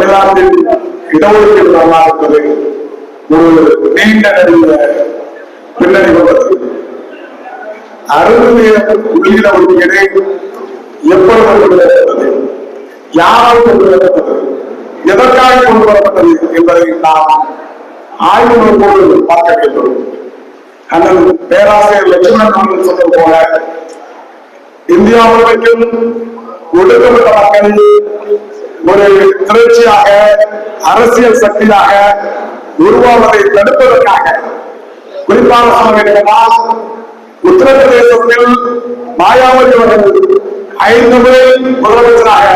தமிழ்நாட்டில் இடஒதுக்கீடு வரலாறு என்பது ஒரு நீண்ட நெடிய பின்னணி கொண்டது அறுபது உள்ளிட ஒதுக்கீடு எப்படி கொண்டு வரப்பட்டது யாரால் கொண்டு வரப்பட்டது எதற்காக கொண்டு வரப்பட்டது என்பதை நாம் ஆய்வு நோக்கோடு பார்க்க வேண்டும். அண்ணன் பேராசிரியர் லட்சுமணன் அவர்கள் சொன்னது போல இந்தியா முழுமைக்கும் ஒடுக்கப்பட்ட மக்கள் ஒரு திரட்சியாக அரசியல் சக்தியாக உருவாவதை தடுப்பதற்காக குறிப்பாக சொல்ல வேண்டுமென்றால் உத்தரப்பிரதேசத்தில் மாயாவதி அவர்கள் ஐந்து முறை முதலமைச்சராக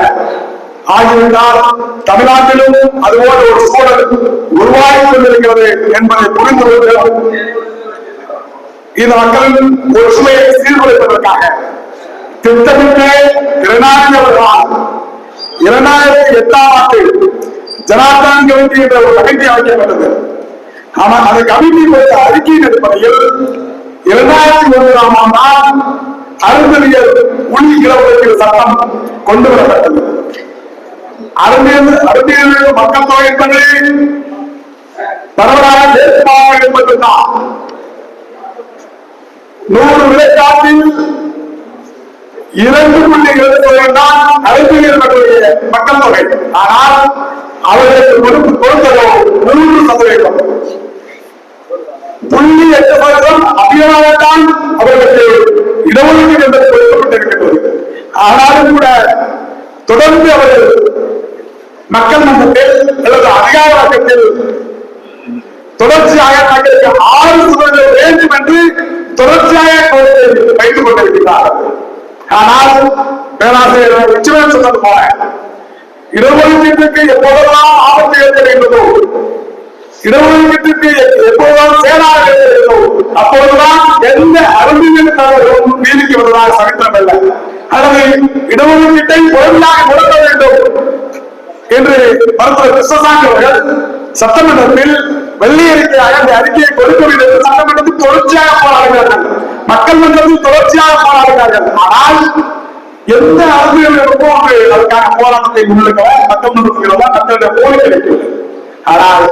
ஆகிவிட்டால் தமிழ்நாட்டிலும் அதுபோல ஒரு சூழல் உருவாகி கொண்டிருக்கிறது என்பதை புரிந்து கொள்கிறோம் இந்த மக்களின் ஒற்றுமையை சீர்குலைப்பதற்காக திட்டமிட்டு கருணாநிதி அவர்களால் இரண்டாயிரத்தி எட்டாம் ஆண்டு ஜனார்தான் கமிட்டி என்ற ஒரு கமிட்டி அமைக்கப்பட்டது. ஆனால் அந்த கமிட்டி அறிக்கையின் அடிப்படையில் இரண்டாயிரத்தி ஒன்பதாம் ஆண்டால் அருந்தறியல் உளி இடஒதுக்கீடு சட்டம் கொண்டு வரப்பட்டது. அருந்தியல் அருந்தியல் மக்கள் தொகை என்பது பரவலாக மேற்கு என்பதுதான் நூறு விழுக்காட்டில் இரண்டு புள்ளி இரண்டு சதவீதம் தான் அறிவியல் மக்கள் தொகை ஆனால் அவர்களுக்கு கொடுத்து கொடுத்ததோ மூன்று சதவீதம். புள்ளி எட்டு சதவீதம் அதிகமாகத்தான் அவர்களுக்கு இடஒதுக்கீடு என்பது கொடுக்கப்பட்டிருக்கிறது. ஆனாலும் கூட தொடர்ந்து அவர்கள் மக்கள் மன்றத்தில் அல்லது அதிகார வர்க்கத்தில் தொடர்ச்சியாக தங்களுக்கு ஆறு சுதந்திரம் வேண்டும் என்று தொடர்ச்சியாக கோரிக்கை வைத்துக் கொண்டிருக்கிறார்கள் ஆனால் பேராசிரியர் லட்சுமணன் சொன்னது போல இடஒதுக்கீட்டுக்கு எப்போதெல்லாம் ஆபத்து ஏற்படுகின்றதோ இடஒதுக்கீட்டுக்கு எப்போதெல்லாம் சேராக ஏற்படுகிறதோ அப்போதுதான் எந்த அருமையின் தலைவரும் நீதிக்கு வருவதாக சரித்திரமல்ல. அல்லது இடஒதுக்கீட்டை பொருளாக முடக்க வேண்டும் என்று மருத்துவர் கிருஷ்ணசாமி அவர்கள் சட்டமன்றத்தில் வெள்ளி அறிக்கையாக அந்த அறிக்கையை கொடுக்கவில்லை என்று சட்டமன்றத்தில் தொடர்ச்சியாக போராடுகிறார்கள். மக்கள் மன்றத்தில் தொடர்ச்சியாக போராடுகிறார்கள். ஆனால் எந்த அரசியல் இருக்கோ அங்கு அதற்கான போராட்டத்தை முன்னெடுக்கல மக்கள் மன்றத்தில் மக்களுடைய போலி கிடைக்கவில்லை ஆனால்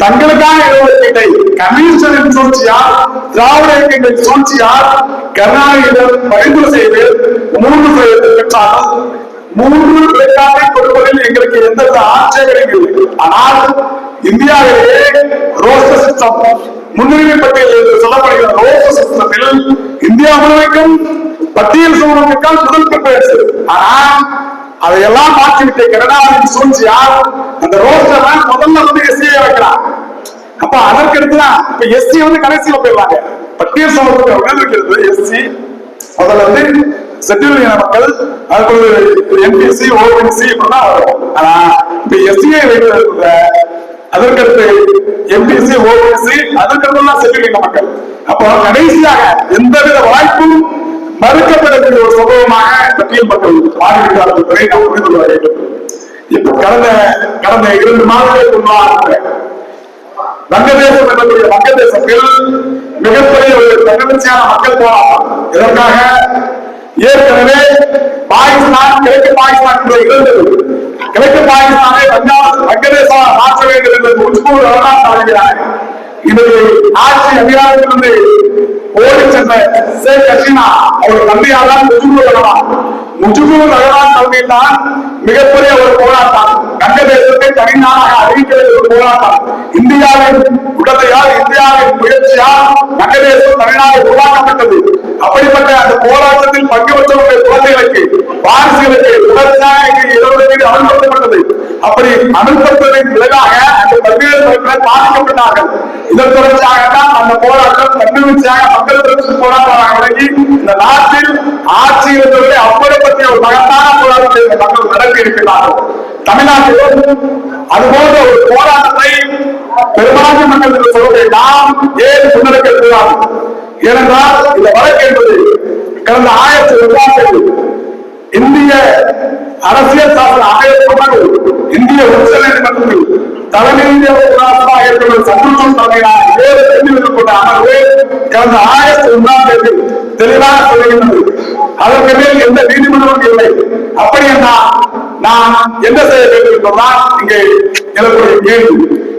தங்களுக்கான இடஒதுக்கீட்டை கமிஷனின் சூழ்ச்சியால் திராவிட இயக்கங்களின் சூழ்ச்சியால் கருணாநிதியிடம் பரிந்துரை செய்து மூன்று சதவீதம் பெற்றார்கள் மூன்று விழுக்காட்டை கொடுப்பதில் எங்களுக்கு எந்தவித ஆட்சேபனையும் இல்லை. ஆனால் இந்தியாவிலேயே ரோஸ்ட சிஸ்டம் முன்னுரிமை பட்டியல் என்று சொல்லப்படுகிற ரோஸ்ட சிஸ்டத்தில் இந்தியா முழுமைக்கும் பட்டியல் சமூகத்துக்கால் முதல் பெற்று ஆனால் அதையெல்லாம் மாற்றிவிட்ட கருணாநிதி சூழ்ச்சியால் அந்த ரோஸ்டர் தான் முதல்ல வந்து எஸ்சியை வைக்கிறான் அப்ப அதற்கு எடுத்துதான் இப்ப எஸ்சி வந்து கடைசியில போயிடுவாங்க. பட்டியல் சமூகத்துக்கு உணர்ந்திருக்கிறது எஸ்சி முதல்ல வந்து செட்டில் இன மக்கள் அதுக்கு எம்பிசி ஓபிசி இப்படிதான் வரும். ஆனா இப்ப எஸ்சிஐ வைக்கிறதுல அதற்கடுத்து எம்பிசி ஓபிசி அதற்கடுத்துலாம் செட்டில் இன மக்கள். அப்போ கடைசியாக எந்தவித வாய்ப்பும் மறுக்கப்படக்கூடிய ஒரு சம்பவமாக பட்டியல் மக்கள் மாறிவிட்டார்கள் என்பதை நாம் புரிந்து கொள்ள வேண்டும். இப்ப கடந்த கடந்த இரண்டு மாதங்களுக்கு முன்பாக வங்கதேசம் எனக்கூடிய வங்கதேசத்தில் மிகப்பெரிய ஒரு தன்னெழுச்சியான மக்கள் போராட்டம். இதற்காக ஏற்கனவே பாகிஸ்தான் கிழக்கு பாகிஸ்தான் என்பது இருந்தது. கிழக்கு பாகிஸ்தானை வங்கா வங்கதேசம் மாற்ற வேண்டும் என்று உட்கூறு வரலாறு ஆகிறார் இன்றைக்கு ஆட்சி அதிகாரத்திலிருந்து ஓடி சென்ற ஷேக் ஹசீனா அவர் தந்தையார் முஜிபுர் ரஹ்மான் முஜிபுர் ரஹ்மான் தான் மிகப்பெரிய ஒரு போராட்டம். வங்கதேசத்தை தனிநாடாக அறிவிக்கிற ஒரு போராட்டம். இந்தியாவின் உடலையால் இந்தியாவின் முயற்சியால் வங்கதேசம் தனிநாடு உருவாக்கப்பட்டது. அப்படிப்பட்ட அந்த போராட்டத்தில் பங்கு பெற்றவருடைய குழந்தைகளுக்கு வாரிசுகளுக்கு தொடர்ச்சியாக இங்கு இடஒதுக்கீடு அமல்படுத்தப்பட்டது அப்படி அமல்படுத்ததன் விளைவாக அந்த பல்வேறு மக்கள் பாதிக்கப்பட்டார்கள். இதன் தொடர்ச்சியாகத்தான் அந்த போராட்டம் கண்டுபிடிச்சாக மக்கள் தொடர்ச்சி போராட்டமாக விளங்கி இந்த நாட்டில் ஆட்சி இருந்தவர்களை பற்றிய ஒரு மகத்தான போராட்டத்தை இந்த மக்கள் நடத்தி இருக்கிறார்கள். தமிழ்நாட்டிலும் அதுபோன்ற ஒரு போராட்டத்தை பெரும்பான்மை மக்கள் என்று சொல்வதை நாம் ஏன் முன்னெடுக்க கூடாது ஏனென்றால் இந்த வழக்கு என்பது கடந்த ஆயிரத்தி தொள்ளாயிரத்தி இந்திய அரசியல் சாசன ஆணையத்துடன் இந்திய உச்ச நீதிமன்றத்தில் தலைமை சந்திரசூட் தலைமையிலான வேறு தெரிவித்துக் கொண்ட அமர்வு கடந்த ஆயிரத்தி ஒன்றாம் தேதி தெளிவாக சொல்லுகின்றது அதற்கு மேல் எந்த நீதிமன்றமும் இல்லை. அப்படி என்றால் நாம் என்ன செய்ய வேண்டும் என்பதுதான் இங்கே எழக்கூடிய கேள்வி.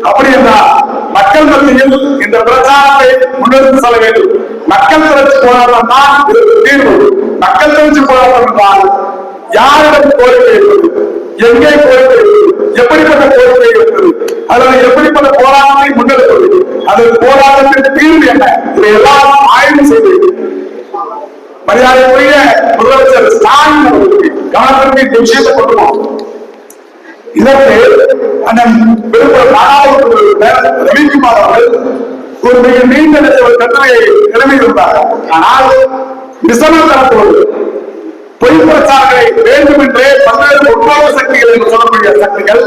அப்படி என்றால் மக்கள் மத்தியில் இந்த பிரச்சாரத்தை முன்னெடுத்து செல்ல வேண்டும். மக்கள் திரட்சி போராட்டம் தான் இதற்கு தீர்வு. மக்கள் திரட்சி போராட்டம் என்றால் யாரிடம் கோரிக்கை எங்கே கோரிக்கை எப்படிப்பட்ட கோரிக்கை இருக்கிறது அல்லது எப்படிப்பட்ட போராட்டத்தை முன்னெடுப்பது? அது போராட்டத்தின் தீர்வு என்ன? இதையெல்லாம் ஆய்வு செய்து மரியாதைக்குரிய முதலமைச்சர் ஸ்டாலின் அவர்களுக்கு கவனத்திற்கு இந்த விஷயத்தை கொண்டு இதற்கு அண்ணன் விழுப்புரம் நாடாளுமன்ற உறுப்பினர் ரவிக்குமார் அவர்கள் ஒரு மிக நீண்ட நெடிய ஒரு கட்டுரையை எழுதியிருந்தார் ஆனால் விசனம் தரப்போது பொய் பிரச்சாரங்களை வேண்டும் என்றே பல்வேறு முற்போக்கு சக்திகள் என்று சொல்லக்கூடிய சக்திகள்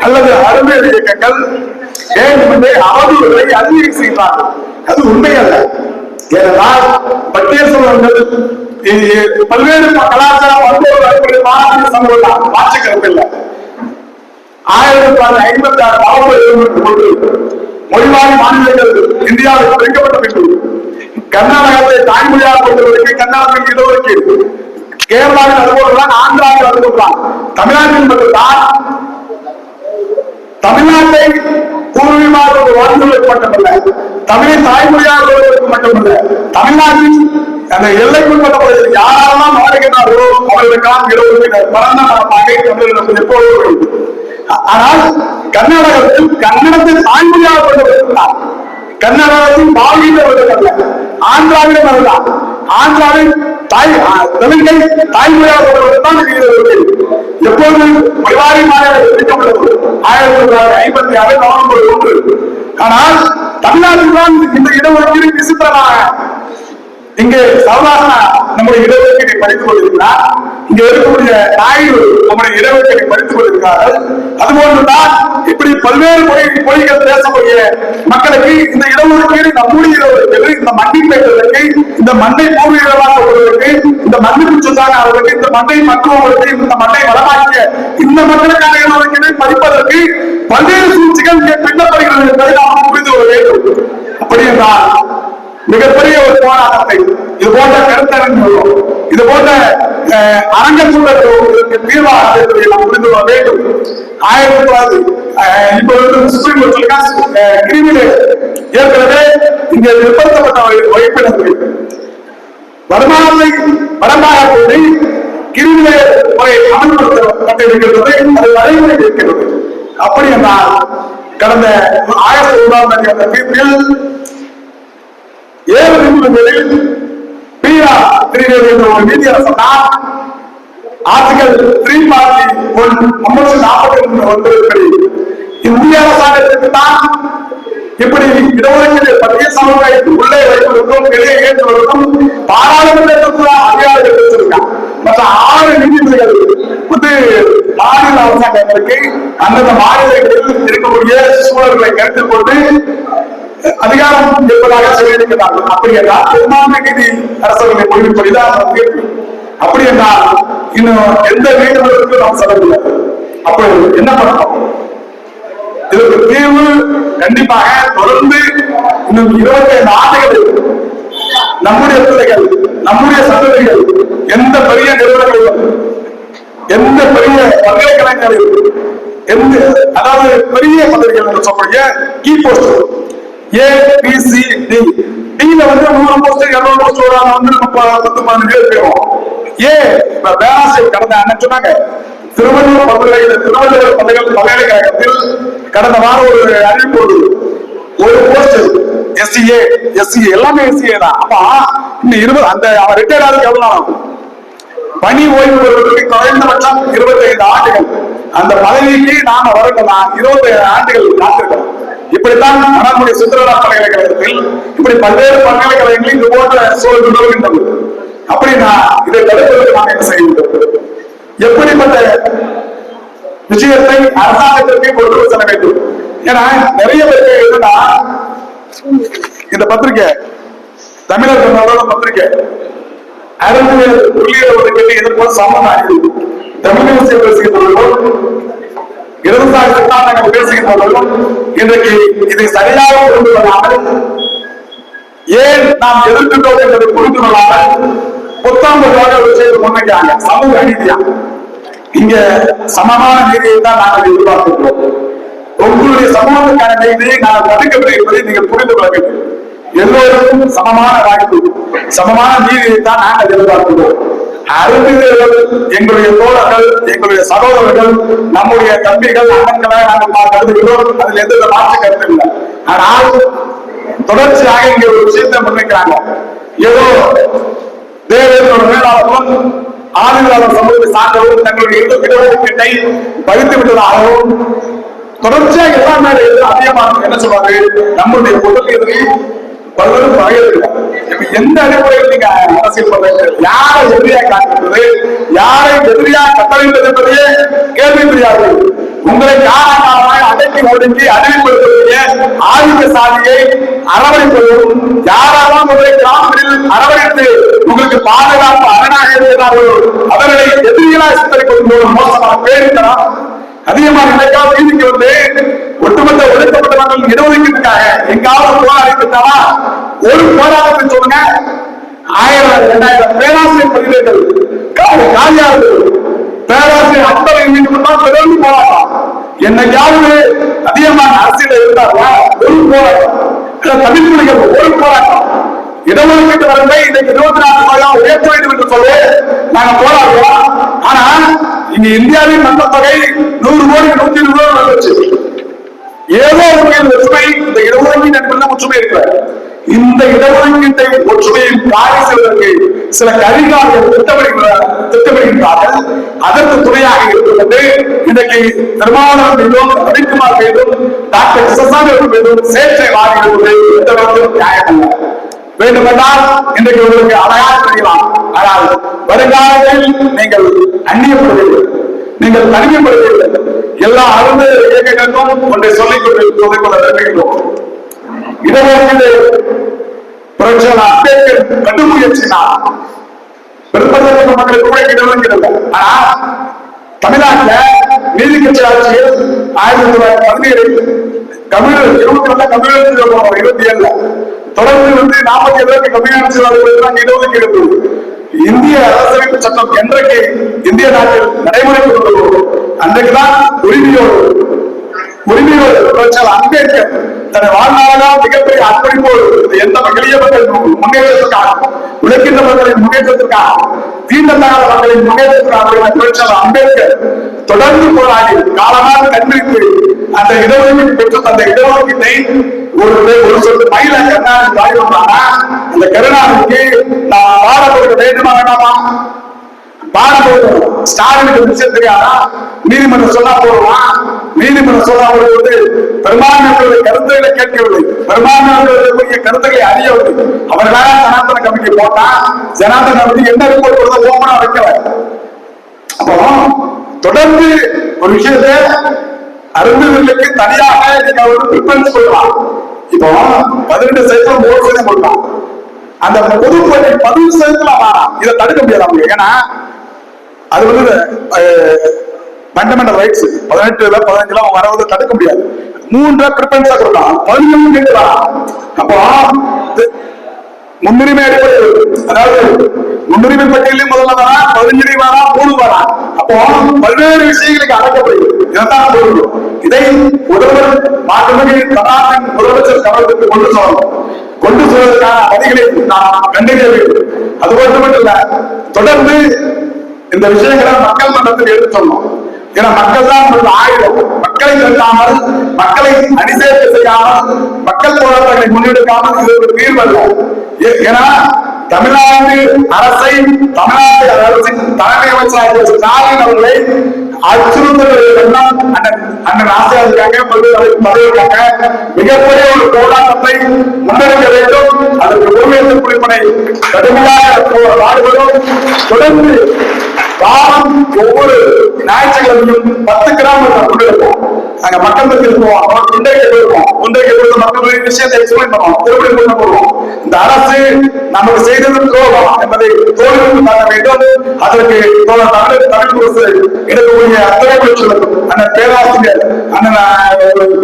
அல்லது அருமையல் இயக்கங்கள் வேண்டுமென்றே அவதூறுகளை அதிகரி செய்கிறார்கள் அது உண்மை அல்ல ஏனென்றால் பட்டேஸ்வரர்கள் பல்வேறு கலாச்சார பண்போடு அடிப்படையில் மாநாட்டு சமூகம் தான் மாற்று இல்லை ஆயிரத்தி தொள்ளாயிரத்தி ஐம்பத்தி ஆறு நவம்பர் கொண்டு மொழிவாரி மாநிலங்கள் இந்தியாவில் பிரிக்கப்பட்ட பின்பு கர்நாடகத்தை தாய்மொழியாக கொண்டவருக்கு கர்நாடகத்தில் இடஒதுக்கீடு கேரளாவில் அனுபவிக்கிறான் ஆந்திராவில் அனுபவிக்கிறான் தமிழ்நாட்டில் மட்டும்தான் தமிழ்நாட்டை பூர்வீகமாக வாழ்ந்தவர்களுக்கு மட்டுமல்ல தமிழை தாய்மொழியாக கொள்வதற்கு மட்டுமல்ல தமிழ்நாட்டில் அந்த எல்லைக்குட்பட்ட பகுதியில் யாரெல்லாம் வாழ்கிறார்களோ அவர்களுக்கெல்லாம் இடஒதுக்கீடு பரந்த மரமாக தமிழர்கள் எப்போதும் ஆனால் கர்நாடகத்தில் கன்னடத்தை தாய்மொழியாக கொண்டவர்கள் கர்நாடகத்தில் பாலியில் அல்ல ஆந்திராவிலும் அதுதான் ஆந்திராவில் தாய் ஆ, தெலுங்கை தாய்மொழியாக தான் இருக்கிறது எப்போது பரிவாரி மாநிலம் பிரிக்கப்பட்டது ஆயிரத்தி தொள்ளாயிரத்தி ஐம்பத்தி ஆறு நவம்பர் ஒன்று ஆனால் தமிழ்நாட்டில் தான் இந்த இடஒதுக்கீடு விசித்திரமாக இங்கே சாதாரண நம்முடைய இடஒதுக்கீட்டை படித்துக் கொண்டிருக்கிறார். இங்க இருக்கக்கூடிய நாயுடு நம்முடைய இடஒதுக்கீட்டை படித்துக் கொண்டிருக்கிறார்கள். அதுபோன்றுதான் இப்படி பல்வேறு மொழி மொழிகள் பேசக்கூடிய மக்களுக்கு இந்த இடஒதுக்கீடு நம்முடைய இடஒதுக்கீடு இந்த மண்ணின் பெற்றதற்கு இந்த மண்ணை பூர்வீகமாக கொள்வதற்கு இந்த மண்ணுக்கு சொந்தான அவர்களுக்கு இந்த மண்ணை மற்றவர்களுக்கு இந்த மண்ணை வளமாக்கிய இந்த மக்களுக்கான இடஒதுக்கீடை படிப்பதற்கு பல்வேறு சூழ்ச்சிகள் இங்கே பின்னப்படுகிறது என்பதை நாம் புரிந்து கொள்ள வேண்டும். அப்படி என்றால் மிகப்பெரிய ஒரு போராட்டத்தை இது போன்ற கருத்தரங்கு இது போன்ற அரங்க அரங்கச் தீர்வாக நாம் புரிந்து கொள்ள வேண்டும். ஆயிரத்தி தொள்ளாயிரத்தி இப்ப வந்து சுப்ரீம் கோர்ட் கிரிமினல் ஏற்கனவே இங்கே நிர்பந்தப்பட்ட வைப்பினர்கள் வருமானத்தை வரம்பாக கூறி கிரிமினல் முறை அமல்படுத்தப்பட்டிருக்கிறது அது நடைமுறை இருக்கிறது அப்படி என்றால் கடந்த ஆயிரத்தி ஒன்றாம் அந்த தீர்ப்பில் ஏழு நிமிடங்களில் பிரியா திரிவேதி என்ற ஒரு நீதியரசர் ஆர்டிகல் த்ரீ பார்ட்டி ஒன் முன்னூற்றி நாற்பத்தி இந்திய அரசாங்கத்திற்கு தான் இப்படி இடஒதுக்கீடு பற்றிய சமுதாயத்தில் உள்ளே வைப்பதற்கும் வெளியே ஏற்றுவதற்கும் பாராளுமன்றத்துக்கு அதிகாரம் வச்சிருக்காங்க மற்ற ஆறு நீதிபதிகள் வந்து மாநில அரசாங்கத்திற்கு அந்தந்த மாநிலங்களில் இருக்கக்கூடிய சூழல்களை கருத்தில் கொண்டு அதிகாரம் இருப்பதாக சொல்லியிருக்கிறார்கள். அப்படி என்றால் பெரும்பான்மை நீதி அரசர்களை முடிவுப்படிதான் அப்படி என்றால் இன்னும் எந்த நீதிமன்றத்துக்கும் நாம் செல்லவில்லை அப்போ என்ன பண்ணணும்? இதற்கு தீர்வு கண்டிப்பாக தொடர்ந்து இன்னும் இருபத்தி ஐந்து ஆண்டுகள் நம்முடைய பிள்ளைகள் நம்முடைய சந்ததிகள் எந்த பெரிய நிறுவனங்களிலும் எந்த பெரிய பல்கலைக்கழகங்களில் எந்த அதாவது பெரிய பதவிகள் என்று சொல்லக்கூடிய key post A B C D டில வந்து நூறு போஸ்ட் இருநூறு போஸ்ட் வராங்க வந்து நம்ம பத்து பதினஞ்சு பேர் போயிடும் ஏ இப்ப பேராசிரியர் கடந்த அண்ணன் சொன்னாங்க. திருவள்ளூர் பல்கலைக்கழக திருவள்ளுவர் பல்கலை பல்கலைக்கழகத்தில் கடந்த வாரம் ஒரு அறிவிப்பு ஒரு போஸ்ட் எஸ்சிஏ எஸ்சிஏ எல்லாமே எஸ்சிஏ தான். அப்ப இன்னும் இருபது அந்த அவன் ரிட்டையர் ஆகுது எவ்வளவு நாள் ஆகும்? பணி ஓய்வு பெறுவதற்கு குறைந்தபட்சம் இருபத்தைந்து ஆண்டுகள். அந்த பதவிக்கு நாம வரணும்னா இருபத்தி ஏழு ஆண்டுகள் காத்திருக்கோம் இப்படித்தான் மணமுடி சுந்தரலா பல்கலைக்கழகத்தில் இப்படி பல்வேறு பல்கலைக்கழகங்களில் இது போன்ற சூழல் நிலவுகின்றது அப்படின்னா இதை தடுப்பதற்கு நாம் என்ன செய்ய வேண்டும்? எப்படிப்பட்ட விஷயத்தை அரசாங்கத்திற்கு கொண்டு செல்ல வேண்டும்? ஏன்னா நிறைய பேருக்கு என்னன்னா இந்த பத்திரிக்கை தமிழர் சொன்னால பத்திரிக்கை. அறிவியல் உள்ளியல் ஒதுக்கீட்டு எதிர்ப்பு சமம் ஆகியது தமிழ் விஷயம் பேசுகின்றவர்களும் இடதுசாரி சித்தாந்தங்கள் பேசுகின்றவர்களும் இன்றைக்கு இதை சரியாக புரிந்து கொள்ளாமல் ஏன் நாம் எதிர்க்கின்றோம் என்பதை புரிந்து கொள்ளாமல் புத்தாண்டு ஒரு விஷயத்தை முன்வைக்கிறாங்க. சமூக அநீதியா இங்க சமமான நீதியை தான் நாங்கள் எதிர்பார்க்கிறோம் உங்களுடைய சமூகத்துக்கான நீதியை நாங்கள் தடுக்கவில்லை என்பதை நீங்கள் புரிந்து கொள்ள வேண்டும். எல்லோருக்கும் சமமான வாய்ப்பு சமமான நீதியை தான் நாங்கள் எதிர்பார்க்கிறோம். அறிஞர்கள் எங்களுடைய தோழர்கள் எங்களுடைய சகோதரர்கள் நம்முடைய தம்பிகள் அண்ணன்களை நாங்கள் கருதுகிறோம் அதில் எந்த மாற்று கருத்து இல்லை. ஆனால் தொடர்ச்சியாக இங்க ஒரு விஷயத்தை முன்வைக்கிறாங்க. ஏதோ தேவேந்திரோட மேலாளர்களும் ஆதிவாளர் சமூகத்தை சார்ந்தவரும் தங்களுடைய இட- இடஒதுக்கீட்டை பறித்து விட்டதாகவும் தொடர்ச்சியாக எல்லா மேல எதிர்த்து அதிகமாக என்ன சொல்றாரு நம்முடைய உடல் எதிரி பலரும் வகையிருக்கிறார் எந்த அடிப்படையில் நீங்க அரசியல் பண்றீங்க? யாரை எதிரியா காட்டுறது யாரை எதிரியா கட்ட என்பதையே கேள்வி கேள்விக்குறியாது உங்களை காரணமாக அடக்கி ஒடுக்கி அறிவிப்படுவதையே ஆதிக்க சாதியை அரவணைப்பதும் யாரெல்லாம் உங்களை கிராமங்களில் அரவணைத்து உங்களுக்கு பாதுகாப்பு அரணாக இருக்கிறார்களோ அவர்களை எதிரிகளாக சித்தரிப்பதன் மூலம் மோசமாக பேருக்கிறார் அதிகமாக நினைக்காம வீதிக்கு வந்து ஒட்டுமொத்த ஒடுக்கப்பட்ட மக்கள் இடஒதுக்கீட்டுக்காக எங்காவது போராடிக்கிட்டாவா ஒரு போராட்டத்தை சொல்லுங்க. ஆயிரம் இரண்டாயிரம் பேராசிரியர் பதிவேர்கள் காலியாவது பேராசிரியர் அப்பரை வீட்டுக்கு தான் தொடர்ந்து போராட்டம் என்னைக்காவது அதிகமான அரசியல இருந்தார்களா? ஒரு போராட்டம். தமிழ் மொழிகள் ஒரு போராட்டம். இடஒதுக்கீட்டு வரம்பை இன்னைக்கு இருபத்தி நாலு மாதம் உயர்த்த வேண்டும் என்று சொல்லி. நாங்க போராடுறோம் ஆனா இங்க இந்தியாவின் மக்கள் தொகை நூறு கோடி நூத்தி இருபது கோடி வந்துச்சு ஏதோ ஒரு வகையில் ஒற்றுமை இந்த இடஒதுக்கீடு என்பதில் ஒற்றுமை இருக்கிறார் இந்த இடஒதுக்கீட்டை ஒற்றுமையை காரி செய்வதற்கு சில கதிகாரிகள் திட்டமிடுகிறார் திட்டமிடுகிறார்கள் அதற்கு துணையாக இருப்பது இன்றைக்கு திருமாவளவன் மீதும் ரவிக்குமார் மீதும் டாக்டர் கிருஷ்ணசாமி மீதும் சேற்றை வாரி எந்த விதத்திலும் நியாயமல்ல வேண்டுமென்றால் இன்றைக்கு உங்களுக்கு அழகாக தெரியலாம் ஆனால் வருங்காலத்தில் நீங்கள் அந்நியப்படுவீர்கள். நீங்கள் தனிமைப்படுவீர்கள். எல்லா அருந்து இயக்கங்களுக்கும் ஒன்றை சொல்லிக் கொண்டு சொல்லிக் கொள்ள விரும்புகிறோம் இடஒதுக்கீடு புரட்சியாளர் அம்பேத்கர் கடுமுயற்சினார் பெரும்படுத்தப்பட்ட மக்களுக்கு கூட இடஒதுக்கீடு ஆனா தமிழ்நாட்டுல நீதி கட்சி ஆட்சியில் ஆயிரத்தி தொள்ளாயிரத்தி பதினேழில் கம்யூனிஸ்ட் இருபத்தி ரெண்டு கம்யூனிஸ்ட் இருபத்தி ஏழுல தொடர்ந்து வந்து நாற்பத்தி ஏழுக்கு கம்யூனிஸ்ட் இடஒதுக்கீடு இந்திய அரசியலமைப்பு சட்டம் என்றைக்கு இந்திய நாட்டில் நடைமுறைக்கு கொண்டு அன்றைக்குதான் உரிமையோடு உரிமையோடு அம்பேத்கர் தன்னை வாழ்நாளெல்லாம் மிகப்பெரிய அர்ப்பணிப்போடு இந்த எந்த எளிய மக்கள் முன்னேற்றத்திற்காக உழைக்கின்ற மக்களின் முன்னேற்றத்திற்காக தீண்டத்தகாத மக்களின் முன்னேற்றத்திற்காக தொழிற்சாலை அம்பேத்கர் தொடர்ந்து போராடி காலமாக கண்டித்து அந்த இடஒதுக்கீடு பெற்று அந்த இடஒதுக்கீட்டை ஒரு ஒரு சொல்லு மயில கருணாநிதி தாய் வந்தாங்கன்னா அந்த கருணாநிதிக்கு நான் பாட கொடுக்க வேண்டுமா வேண்டாமா? பாரதம் ஸ்டாலினுக்கு விஷயம் தெரியாதா? நீதிமன்றம் சொன்னா போடுவான் நீதிமன்றம் சொன்னா வந்து பெரும்பான்மையுடைய கருத்துக்களை கேட்கவில்லை. பெரும்பான்மையுடைய கருத்துக்களை அறியவில்லை. அவர்களாக சனாதன கமிட்டி போட்டா சனாதன கமிட்டி என்ன ரிப்போர்ட் கொடுத்த ஓமனா வைக்கல. அப்போ தொடர்ந்து ஒரு விஷயத்தை அறிஞர்களுக்கு தனியாக நீங்க ஒரு ப்ரிஃபரன்ஸ் கொடுக்கலாம். இப்போ பதினெட்டு சதவீதம் மூணு சதவீதம் கொடுக்கலாம். அந்த பொது போட்டி பதினஞ்சு சதவீதத்துல வேணாம் இதை தடுக்க முடியாது அவங்க. ஏன்னா அது வந்து ஃபண்டமெண்டல் ரைட்ஸ் பதினெட்டுல பதினஞ்சுல அவன் வரவது தடுக்க முடியாது. மூன்று ப்ரிஃபரன்ஸா கொடுக்கலாம். பதினொன்று கேட்கலாம் அப்போ முன்னுரிமை அடிப்படையில் அதாவது முன்னுரிமை பட்டியலையும் முதல்ல வரா பதினஞ்சு வரா மூணு வரா. அப்போ பல்வேறு விஷயங்களுக்கு அடக்கப்படுது. இதைத்தான் சொல்லணும் இதை முதல்வர் மாண்புமிகு தமிழ்நாட்டின் முதலமைச்சர் கவனத்துக்கு கொண்டு சொல்லணும். கொண்டு சொல்வதற்கான வழிகளை நாம் கண்டறிய வேண்டும். அது மட்டுமல்ல தொடர்ந்து இந்த விஷயங்களை மக்கள் மன்றத்தில் எடுத்து சொன்னோம் ஏன்னா மக்கள் தான் ஆயுதம் மக்களை திரட்டாமல் மக்களை அணிசேர்க்க செய்யாமல் மக்கள் போராட்டங்களை முன்னெடுக்காமல் இது ஒரு தீர்வு ஏ- ஏன்னா தமிழ்நாடு அரசை தமிழ்நாட்டு அரசின் தலைமை அமைச்சராக ஸ்டாலின் அவர்களை அச்சுறுத்தல் எண்ணம் அண்ணன் அண்ணன் ஆசிரியருக்காக பல்வேறு பதவிக்காக மிகப்பெரிய ஒரு போராட்டத்தை முன்னெடுக்க வேண்டும். அதற்கு உரிமையற்ற குறிப்பனை கடுமையாக பாடுபடும் தொடர்ந்து வாரம் ஒவ்வொரு ஞாயிற்றுக்கிழமையும் பத்து கிராம் கொண்டிருப்போம் நாங்க மக்கள் மத்தியில் போவோம் இன்றைக்கு போயிருப்போம் இன்றைக்கு கொடுத்த மக்களுடைய விஷயத்தை எக்ஸ்பிளைன் பண்ணுவோம். திருப்பி கொண்டு போடுவோம் இந்த அரசு நமக்கு செய்தது துரோகம் என்பதை தோல்வி பார்க்க வேண்டும். அதற்கு தோழர் தமிழ் தமிழ் அரசு எடுக்கக்கூடிய அத்தனை முயற்சிகளுக்கும் அண்ணன் பேராசிரியர் அண்ணன் அஹ்,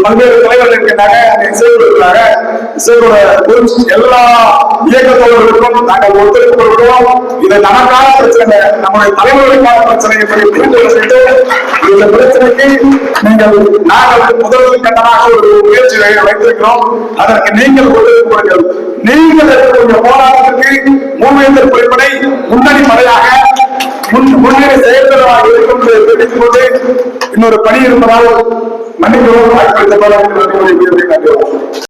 பல்வேறு தலைவர்கள் இருக்கின்றாங்க அண்ணன் இசைக்குழு இருக்கிறாங்க எல்லா இயக்கத்தோழர்களுக்கும் நாங்கள் ஒத்துழைப்பு கொடுக்கிறோம் இது நமக்கான பிரச்சனை. நம்முடைய தலைமுறைக்கான பிரச்சனை என்பதை புரிந்து கொள்ள இந்த பிரச்சனைக்கு நீங்கள் நாங்கள் முதல் கட்டமாக ஒரு முயற்சி வைத்திருக்கிறோம் அதற்கு நீங்கள் ஒத்துழைப்பு கொடுங்கள். நீங்கள் எடுக்கக்கூடிய போராட்டத்திற்கு மூவேந்தர் குறிப்படை முன்னணி படையாக முன்னணி செயல்தரமாக இருக்கும் தெரிவித்துக் கொண்டு இன்னொரு பணி இருப்பதால் மன்னிக்கவும் வாய்ப்பளித்த